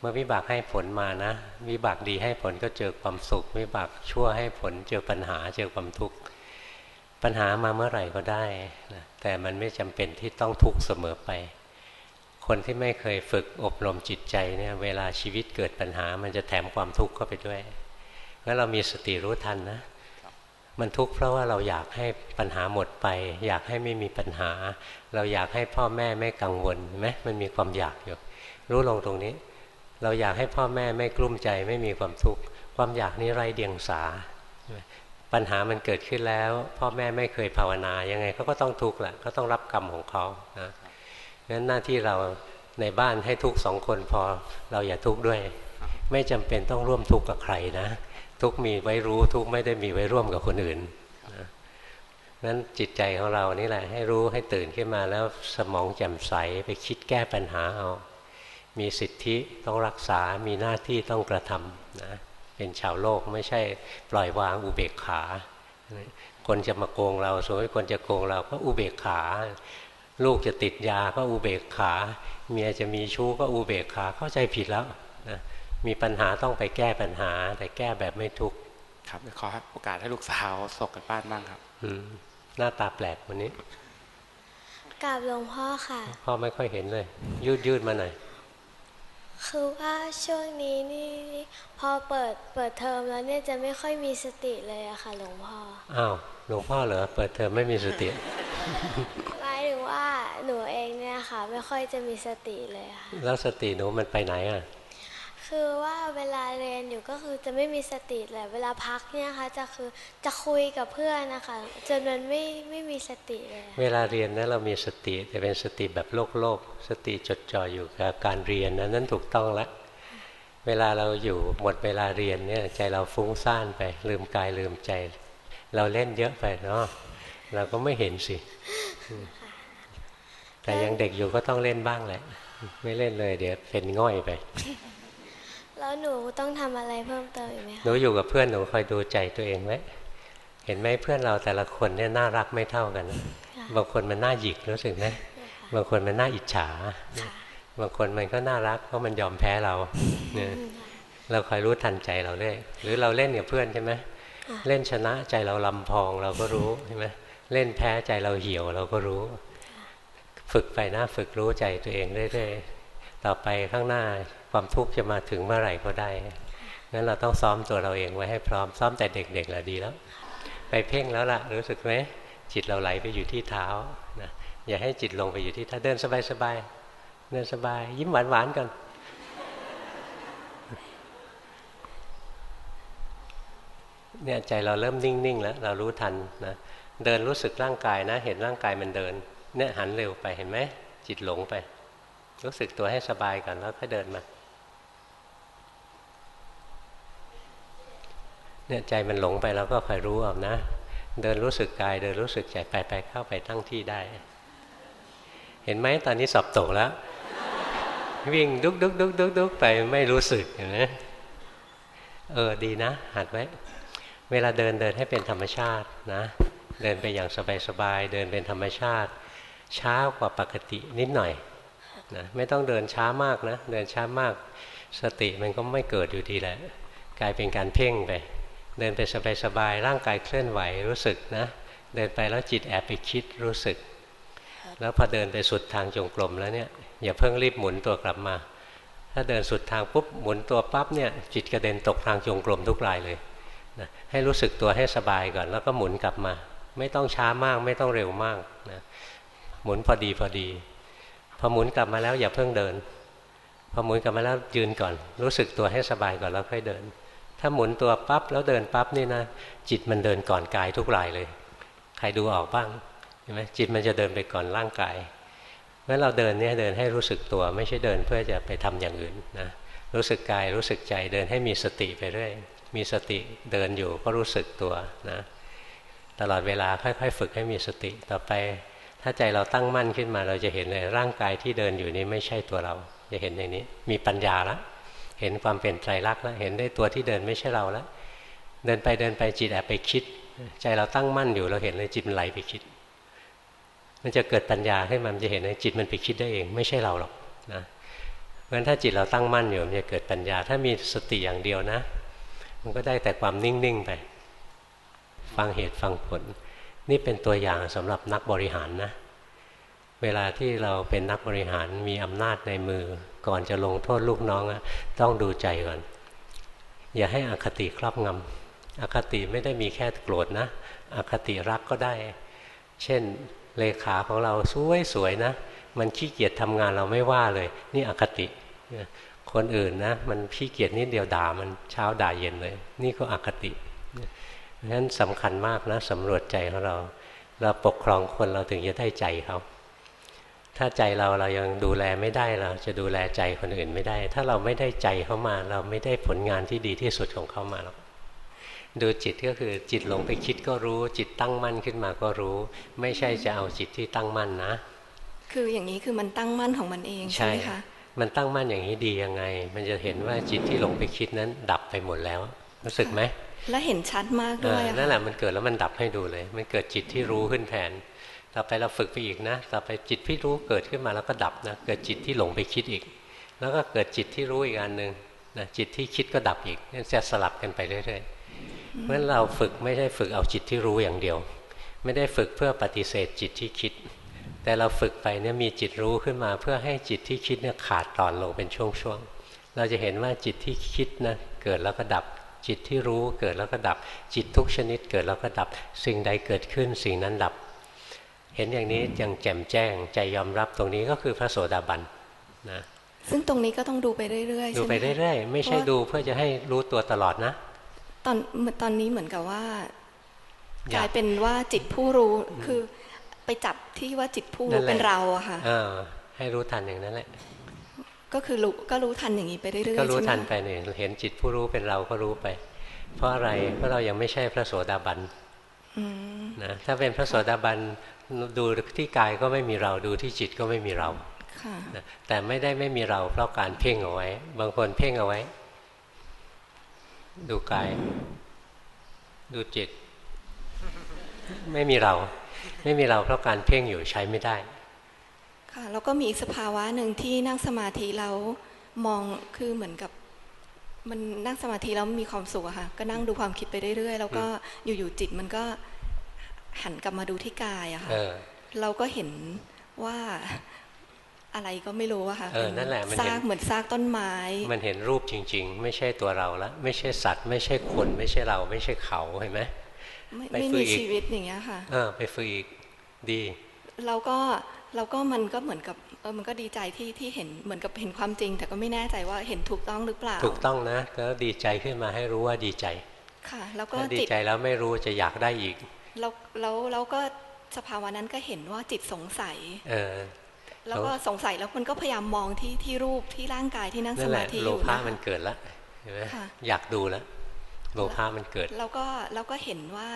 เมื่อวิบากให้ผลมานะวิบากดีให้ผลก็เจอความสุข วิบากชั่วให้ผลเจอปัญหาเจอความทุกข์ปัญหามาเมื่อไหร่ก็ได้นะแต่มันไม่จำเป็นที่ต้องทุกข์เสมอไป คนที่ไม่เคยฝึกอบรมจิตใจเนี่ยเวลาชีวิตเกิดปัญหา มันจะแถมความทุกข์เข้าไปด้วยแล้วเรามีสติรู้ทันนะมันทุกข์เพราะว่าเราอยากให้ปัญหาหมดไป อยากให้ไม่มีปัญหา เราอยากให้พ่อแม่ไม่กังวลไหมมันมีความอยากอยู่รู้ลงตรงนี้ เราอยากให้พ่อแม่ไม่กลุ้มใจไม่มีความทุกข์ความอยากนี้ไรเดียงสา ปัญหามันเกิดขึ้นแล้ว พ่อแม่ไม่เคยภาวนายังไงเขาก็ต้องทุกข์แหละก็ต้องรับกรรมของเขานะงั้นหน้าที่เราในบ้านให้ทุกสองคนพอเราอย่าทุกข์ด้วย ไม่จำเป็นต้องร่วมทุกข์กับใครนะ ทุกมีไว้รู้ทุกไม่ได้มีไว้ร่วมกับคนอื่นนะนั้นจิตใจของเรานี่แหละให้รู้ให้ตื่นขึ้นมาแล้วสมองแจ่มใสไปคิดแก้ปัญหาเอา มีสิทธิต้องรักษา มีหน้าที่ต้องกระทำนะเป็นชาวโลกไม่ใช่ปล่อยวางอุเบกขา คนจะมาโกงเราสมมติคนจะโกงเราก็อุเบกขา ลูกจะติดยาก็อุเบกขา เมียจะมีชู้ก็อุเบกขาเข้าใจผิดแล้วนะมีปัญหาต้องไปแก้ปัญหา แต่แก้แบบไม่ทุกข์ครับขอโอกาสให้ลูกสาวสกกันบ้านบ้างครับ อืมหน้าตาแปลกวันนี้กราบหลวงพ่อค่ะ พ่อไม่ค่อยเห็นเลย ยืดยืดมาหน่อย คือว่าช่วงนี้นี่พอเปิดเปิดเทอมแล้วเนี่ยจะไม่ค่อยมีสติเลยอะค่ะหลวงพ่ออ้าวหลวงพ่อเหรอเปิดเทอมไม่มีสติหมายถึงว่าหนูเองเนี่ยค่ะ ไม่ค่อยจะมีสติเลยค่ะแล้วสติหนูมันไปไหนอะ คือว่าเวลาเรียนอยู่ก็คือจะไม่มีสติแหละเวลาพักเนี่ยค่ะจะคือจะคุยกับเพื่อนนะคะจนมันไม่ไม่มีสติเลยเวลาเรียนนะเรามีสติแต่เป็นสติแบบโลกโลกสติจดจ่ออยู่กับการเรียนนะนั่นถูกต้องแล้วเวลาเราอยู่หมดเวลาเรียนเนี่ยใจเราฟุ้งซ่านไป ลืมกายลืมใจ เราเล่นเยอะไปเนาะเราก็ไม่เห็นสิแต่ยังเด็กอยู่ก็ต้องเล่นบ้างแหละ ไม่เล่นเลยเดี๋ยวเป็นง่อยไป แล้วหนูต้องทำอะไรเพิ่มเติมอีกไหมหนูอยู่กับเพื่อนหนูคอยดูใจตัวเองไว้เห็นไหมเพื่อนเราแต่ละคนเนี่ยน่ารักไม่เท่ากัน บางคนมันน่าหยิกรู้สึกไหมบางคนมันน่าอิจฉา บางคนมันก็น่ารักเพราะมันยอมแพ้เราเนี่ยเราคอยรู้ทันใจเราเลยหรือเราเล่นกับเพื่อนใช่ไหมเล่นชนะใจเราลำพองเราก็รู้ใช่ไหมเล่นแพ้ใจเราเหี่ยวเราก็รู้ ฝึกไปนะฝึกรู้ใจตัวเองเรื่อยๆต่อไปข้างหน้า ความทุกข์จะมาถึงเมื่อไหร่ก็ได้งั้นเราต้องซ้อมตัวเราเองไว้ให้พร้อมซ้อมแต่เด็กๆแหละดีแล้ว ไปเพ่งแล้วล่ะ รู้สึกไหมจิตเราไหลไปอยู่ที่เท้านะอย่าให้จิตลงไปอยู่ที่เท้าเดินสบายๆเดินสบาย ยิ้มหวานๆกันเนี่ยใจเราเริ่มนิ่งๆแล้วเรารู้ทันนะเดินรู้สึกร่างกายนะ เห็นร่างกายมันเดิน เนี่ยหันเร็วไปเห็นไหมจิตหลงไป รู้สึกตัวให้สบายก่อนแล้วค่อยเดินมา เนี่ยใจมันหลงไปแล้วก็คอยรู้เอานะ เดินรู้สึกกาย เดินรู้สึกใจไปไปเข้าไปตั้งที่ได้ เห็นไหมตอนนี้สอบตกแล้ว วิ่งดุกดุกดุกดุกดุกไปไม่รู้สึกเห็นไหมเออดีนะ หัดไว้ เวลาเดินเดินให้เป็นธรรมชาตินะ เดินไปอย่างสบายๆเดินเป็นธรรมชาติช้ากว่าปกตินิดหน่อยนะไม่ต้องเดินช้ามากนะ เดินช้ามากสติมันก็ไม่เกิดอยู่ดีแหละ กลายเป็นการเพ่งไป เดินไปสบายๆร่างกายเคลื่อนไหวรู้สึกนะเดินไปแล้วจิตแอบไปคิดรู้สึก แล้วพอเดินไปสุดทางจงกรมแล้วเนี่ยอย่าเพิ่งรีบหมุนตัวกลับมา ถ้าเดินสุดทางปุ๊บหมุนตัวปั๊บเนี่ยจิตกระเด็นตกทางจงกรมทุกรายเลยนะให้รู้สึกตัวให้สบายก่อน แล้วก็หมุนกลับมา ไม่ต้องช้ามากไม่ต้องเร็วมากนะหมุนพอดีพอดี พอหมุนกลับมาแล้วอย่าเพิ่งเดิน พอหมุนกลับมาแล้วยืนก่อน รู้สึกตัวให้สบายก่อนแล้วค่อยเดิน ถ้าหมุนตัวปั๊บแล้วเดินปั๊บนี่นะจิตมันเดินก่อนกายทุกรายเลย ใครดูออกบ้างเห็นไหมจิตมันจะเดินไปก่อนร่างกายเมื่อเราเดินเนี่ยเดินให้รู้สึกตัว ไม่ใช่เดินเพื่อจะไปทำอย่างอื่นนะรู้สึกกายรู้สึกใจเดินให้มีสติไปเรื่อยมีสติเดินอยู่ก็รู้สึกตัวนะตลอดเวลาค่อยๆ ฝึกให้มีสติต่อไป ถ้าใจเราตั้งมั่นขึ้นมาเราจะเห็นเลยร่างกายที่เดินอยู่นี้ไม่ใช่ตัวเรา จะเห็นอย่างนี้มีปัญญาแล้ว เห็นความเป็นไตรลักษณ์แล้วเห็นได้ตัวที่เดินไม่ใช่เราแล้วเดินไปเดินไปจิตแอบไปคิด ใจเราตั้งมั่นอยู่เราเห็นเลยจิตมันไหลไปคิด มันจะเกิดปัญญาให้มันจะเห็นเลยจิตมันไปคิดได้เอง ไม่ใช่เราหรอกนะเพราะฉะนั้นถ้าจิตเราตั้งมั่นอยู่มันจะเกิดปัญญา ถ้ามีสติอย่างเดียวนะ มันก็ได้แต่ความนิ่งๆไป ฟังเหตุฟังผล นี่เป็นตัวอย่างสำหรับนักบริหารนะ เวลาที่เราเป็นนักบริหารมีอำนาจในมือ ก่อนจะลงโทษลูกน้องอะต้องดูใจก่อน อย่าให้อคติครอบงำอคติไม่ได้มีแค่โกรธนะ อคติรักก็ได้ เช่นเลขาของเราสวยๆนะ มันขี้เกียจทำงานเราไม่ว่าเลย นี่อคติคนอื่นนะมันขี้เกียจนิดเดียวด่ามันเช้าด่าเย็นเลย นี่ก็อคติเพราะฉะนั้นสำคัญมากนะสำรวจใจของเรา เราปกครองคนเราถึงจะได้ใจเขา ถ้าใจเราเรายังดูแลไม่ได้เราจะดูแลใจคนอื่นไม่ได้ ถ้าเราไม่ได้ใจเขามา เราไม่ได้ผลงานที่ดีที่สุดของเขามาหรอกดูจิตก็คือจิตหลงไปคิดก็รู้ จิตตั้งมั่นขึ้นมาก็รู้ ไม่ใช่จะเอาจิตที่ตั้งมั่นนะ คืออย่างนี้คือมันตั้งมั่นของมันเองใช่ไหมคะมันตั้งมั่นอย่างนี้ดียังไง มันจะเห็นว่าจิตที่หลงไปคิดนั้นดับไปหมดแล้ว รู้สึกไหมและเห็นชัดมากเอด้วอยอะนั่นค่ะแหละมันเกิดแล้วมันดับให้ดูเลย มันเกิดจิตที่รู้ขึ้นแทน ต่อไปเราฝึกไปอีกนะ ต่อไปจิตที่รู้เกิดขึ้นมาแล้วก็ดับนะ เกิดจิตที่หลงไปคิดอีก แล้วก็เกิดจิตที่รู้อีกอันหนึ่งนะจิตที่คิดก็ดับอีกนี่จะสลับกันไปเรื่อยๆเพราะฉะนั้นเราฝึกไม่ได้ฝึกเอาจิตที่รู้อย่างเดียว ไม่ได้ฝึกเพื่อปฏิเสธจิตที่คิด แต่เราฝึกไปเนี่ยมีจิตรู้ขึ้นมา เพื่อให้จิตที่คิดเนี่ยขาดตอนลงเป็นช่วงๆ เราจะเห็นว่าจิตที่คิดนะเกิดแล้วก็ดับจิตที่รู้เกิดแล้วก็ดับ จิตทุกชนิดเกิดแล้วก็ดับ สิ่งใดเกิดขึ้นสิ่งนั้นดับ เห็นอย่างนี้ยังแจ่มแจ้งใจยอมรับตรงนี้ก็คือพระโสดาบันนะซึ่งตรงนี้ก็ต้องดูไปเรื่อยๆดูใช่ไหมไปคะเรื่อยๆ ไม่ใช่เพราะว่าดูเพื่อจะให้รู้ตัวตลอดนะ ตอนตอนนี้เหมือนกับว่าอยากกลายเป็นว่าจิตผู้รู้คือไปจับที่ว่าจิตผู้นั่รู้นแหละเป็นเราอะค่ะเออให้รู้ทันอย่างนั้นแหละ ก็คือรู้ก็รู้ทันอย่างนี้ไปเรื่อยๆก็รู้ใช่ไหมทันไปเนี่ยเห็นจิตผู้รู้เป็นเราก็รู้ไป เพราะอะไรเพราะเรายังไม่ใช่พระโสดาบันอืม นะถ้าเป็นพระโสดาบันดูที่กายก็ไม่มีเราดูที่จิตก็ไม่มีเราค่ะนะแต่ไม่ได้ไม่มีเราเพราะการเพ่งเอาไว้ บางคนเพ่งเอาไว้ ดูกาย ดูจิต ไม่มีเรา ไม่มีเราเพราะการเพ่งอยู่ใช้ไม่ได้ ค่ะแล้วก็มีอีกสภาวะหนึ่งที่นั่งสมาธิแล้วมองคือเหมือนกับ มันนั่งสมาธิแล้วมีความสุขอะค่ะ ก็นั่งดูความคิดไปเรื่อยๆ แล้วก็อยู่ๆจิตมันก็หันกลับมาดูที่กายอะค่ะเออเราก็เห็นว่าอะไรก็ไม่รู้อะค่ะเออนั่นแหละมันเห็นซากเหมือนซากต้นไม้ มันเห็นรูปจริง ๆ ไม่ใช่ตัวเราละไม่ใช่สัตว์ ไม่ใช่คน ไม่ใช่เรา ไม่ใช่เขาเห็นไหมไม่ไปไม่ฝึมีกอีกชีวิตอย่างเงี้ยค่ะเออไปฝึกอีกดี เราก็ เราก็มันก็เหมือนกับเออมันก็ดีใจที่ที่เห็นเหมือนกับเห็นความจริง แต่ก็ไม่แน่ใจว่าเห็นถูกต้องหรือเปล่า ถูกต้องนะแล้วดีใจขึ้นมาให้รู้ว่าดีใจ ค่ะ แล้วก็ถ้าดีจิตใจแล้วไม่รู้จะอยากได้อีก แล้วแล้วแล้วก็สภาวะนั้นก็เห็นว่าจิตสงสัย เออ แล้วก็สงสัยแล้วมันก็พยายามมองที่ที่รูปที่ร่างกายที่นั่งสนั่นแหมาละธิอโลยู่ภะนะมันคะเกิดละเห็นไหมค่ะอยากดูแล้วโลภะมันเกิด แล้วก็แล้วก็เห็นว่า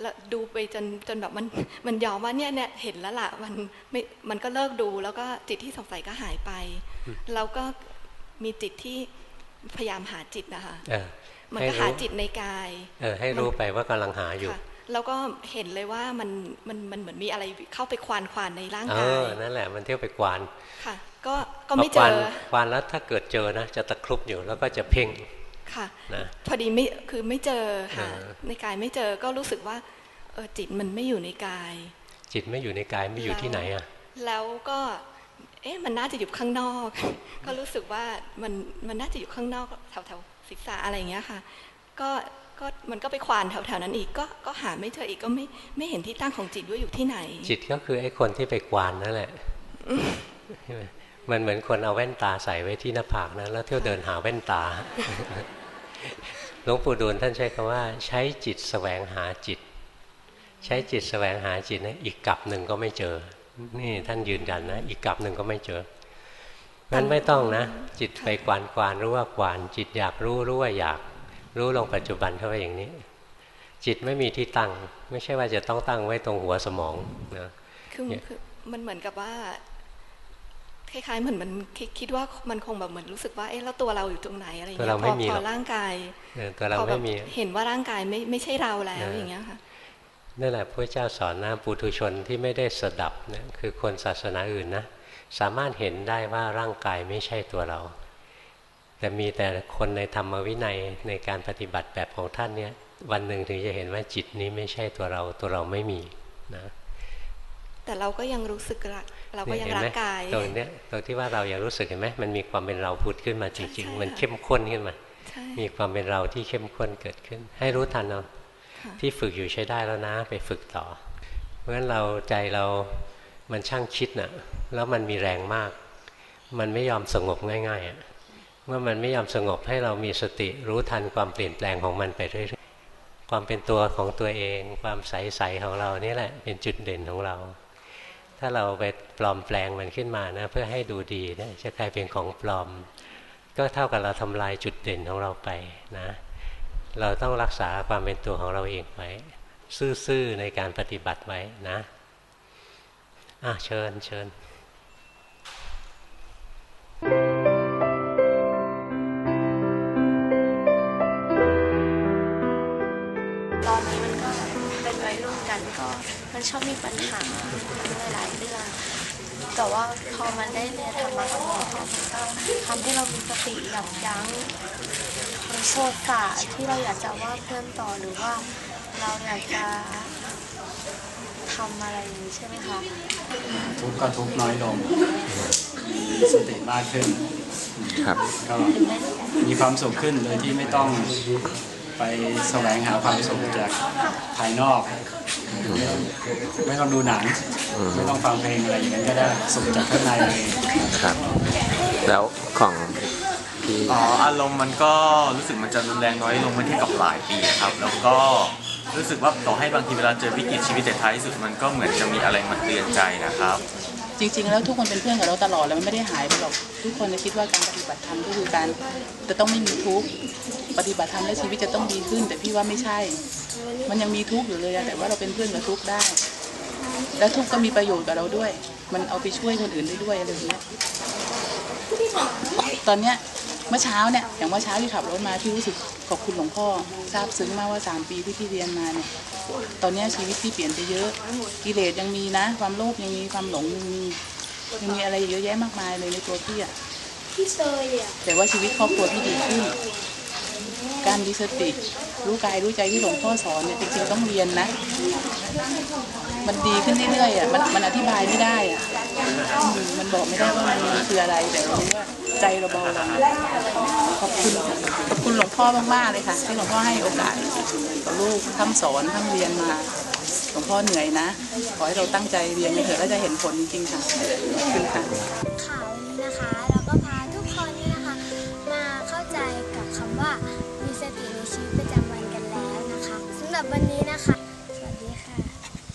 แล้วดูไปจนจนแบบมันมันยอมว่าเนี่ยเนี่ยเห็นแล้วล่ะมันไม่มันก็เลิกดู แล้วก็จิตที่สงสัยก็หายไป แล้วก็มีจิตที่พยายามหาจิตนะคะเออมันให้ก็หารู้จิตในกาย เออ ให้รู้ไปว่ากำลังหาอยู่ค่ะแล้วก็เห็นเลยว่ามันมันมันเหมือนมีอะไรเข้าไปควานควานในร่างาเอกอยนั่นแหละมันเที่ยวไปกวานค่ะ ก็ก็ไม่พเจควานอควานแล้วถ้าเกิดเจอนะจะตะครุบอยู่แล้วก็จะเพ่ง ค่ะนะพอดีไม่คือไม่เจอหาเออในกายไม่เจอก็รู้สึกว่าเออจิตมันไม่อยู่ในกาย จิตไม่อยู่ในกายไม่อยู่ที่ไหนอะแล้วก็เอ๊ะมันน่าจะอยู่ข้างนอก ก็รู้สึกว่ามันมันน่าจะอยู่ข้างนอกแถวแถวศีรษะอะไรอย่างเงี้ยค่ะ ก็ก็มันก็ไปควานแถวแถวนั้นอีกก็ก็หาไม่เจออีกก็ไม่ไม่เห็นที่ตั้งของจิตว่าอยู่ที่ไหน จิตก็คือไอ้คนที่ไปกวานนั่นแหละใช่ไหมมันเหมือนคนเอาแว่นตาใส่ไว้ที่หน้าผากนะแล้วเที่ยวเดินหาแว่นตา หลวงปู่ดูลท่านใช้คำว่า ใช้จิตแสวงหาจิต ใช้จิตแสวงหาจิตนะอีกกลับหนึ่งก็ไม่เจอ นี่ท่านยืนยันนะอีกกลับหนึ่งก็ไม่เจองั้นไม่ต้องนะ จิตไปกวานกวานรู้ว่ากวาน จิตอยากรู้รู้ว่าอยาก รู้ลงปัจจุบันเข้าไปอย่างนี้ จิตไม่มีที่ตั้ง ไม่ใช่ว่าจะต้องตั้งไว้ตรงหัวสมองนะคือเนี่ยคือมันเหมือนกับว่า คล้ายๆเหมือนมันคิดคิดว่ามันคงแบบเหมือนรู้สึกว่าเอ๊ะแล้วตัวเราอยู่ตรงไหนอะไรอย่างตัวเงี้เรายพไม่อมีพหรออกร่างกายเออตัวเราพอแบไม่บมีเห็นว่าร่างกายไม่ไม่ใช่เราแล้วเออออย่างเงี้ยค่ะนั่นแหละพระเจ้าสอนนะปุถุชนที่ไม่ได้สดับเนี่ยคือคนศาสนาอื่นนะสามารถเห็นได้ว่าร่างกายไม่ใช่ตัวเรา แต่มีแต่คนในธรรมวินัยในการปฏิบัติแบบของท่านเนี่ยวันหนึ่งถึงจะเห็นว่าจิตนี้ไม่ใช่ตัวเราตัวเราไม่มีนะ แต่เราก็ยังรู้สึกรักเราก็ยังห็นรัไหกมกายตรงเนี้ยตรงที่ว่าเรายังรู้สึกเห็นไหมมันมีความเป็นเราพุดขึ้นมาจริงใช่ๆมันค่ะเข้มข้นขึ้นมาใช่มีความเป็นเราที่เข้มข้นเกิดขึ้น ให้รู้ทันเอาค่ะที่ฝึกอยู่ใช้ได้แล้วนะ ไปฝึกต่อ เพราะฉะนั้นเราใจเรามันช่างคิดน่ะ แล้วมันมีแรงมาก มันไม่ยอมสงบง่ายๆอะเมื่อมันไม่ยอมสงบให้เรามีสติรู้ทันความเปลี่ยนแปลงของมันไปเรื่อยๆความเป็นตัวของตัวเอง ความใสๆของเรานี่แหละเป็นจุดเด่นของเรา ถ้าเราไปปลอมแปลงมันขึ้นมานะเพื่อให้ดูดีเนี่ยจะกลายเป็นของปลอม ก็เท่ากับเราทำลายจุดเด่นของเราไปนะ เราต้องรักษาความเป็นตัวของเราเองไว้ ซื่อๆในการปฏิบัติไว้นะอะเชิญเชิญ กันก็มันชอบมีปัญหาหลายๆเรื่องแต่ว่าพอมันได้เรียนธรรมะของหลวงพ่อมันก็ทำให้เรามีสติยับยั้งโอกาสที่เราอยากจะว่าเพื่อนต่อหรือว่าเราอยากจะทำอะไรอย่างนี้ใช่ไหมคะทุกข์ก็ทุกข์น้อยลงมีสติมากขึ้นครับก็มีความสุขขึ้นโดยที่ไม่ต้องไปแสวงหาความสุขจากภายนอก ไม่ต้องดูหนัง ไม่ต้องฟังเพลงอะไรอย่างนั้นก็ได้สุขจากข้างในเลยครับ แล้วของพี่อ๋ออารมณ์มันก็รู้สึกมันจะรุนแรงน้อยลงเมื่อเทียบกับหลายปีครับ แล้วก็รู้สึกว่าต่อให้บางทีเวลาเจอวิกฤตชีวิตแต่ท้ายที่สุดมันก็เหมือนจะมีอะไรมาเตือนใจนะครับ จริง ๆ แล้วทุกคนเป็นเพื่อนกับเราตลอดแล้วมันไม่ได้หายไปหรอกทุกคนจะคิดว่าการปฏิบัติธรรมก็คือการจะต้องไม่มีทุกข์ปฏิบัติธรรมแล้วชีวิตจะต้องดีขึ้น แต่พี่ว่าไม่ใช่ มันยังมีทุกข์อยู่เลยอะแต่ว่าเราเป็นเพื่อนกับทุกข์ได้ และทุกข์ก็มีประโยชน์กับเราด้วย มันเอาไปช่วยคนอื่นได้ด้วยอะไรอย่างเงี้ยตอนเนี้ย เมื่อเช้าเนี่ยอย่างเมื่อเช้าที่ขับรถมาพี่รู้สึกขอบคุณหลวงพ่อซาบซึ้งมากว่าสามปีที่พี่เรียนมาเนี่ยตอนเนี้ยชีวิตพี่เปลี่ยนไปเยอะ กิเลสยังมีนะ ความโลภยังมีความหลงยังมียังมีอะไรเยอะแยะมากมายเลยในตัวพี่อะพี่เซยอะแต่ว่าชีวิตครอบครัวพี่ดีขึ้น การมีสติรู้กายรู้ใจที่หลวงพ่อสอนเนี่ยจริงๆต้องเรียนนะ มันดีขึ้นเรื่อยๆอะมันมันอธิบายไม่ได้อะอืมมันบอกไม่ได้ว่ามันคืออะไรแต่เรารู้ว่าใจเราเบาลงขอบคุณขอบคุณหลวงพ่อมากๆเลยค่ะที่หลวงพ่อให้โอกาสกับลูกทั้งสอนทั้งเรียนมาหลวงพ่อเหนื่อยนะ ขอให้เราตั้งใจเรียนกันเถอะแล้วจะเห็นผลจริงๆค่ะขอบคุณค่ะข่าวนี้นะคะ แล้วก็พา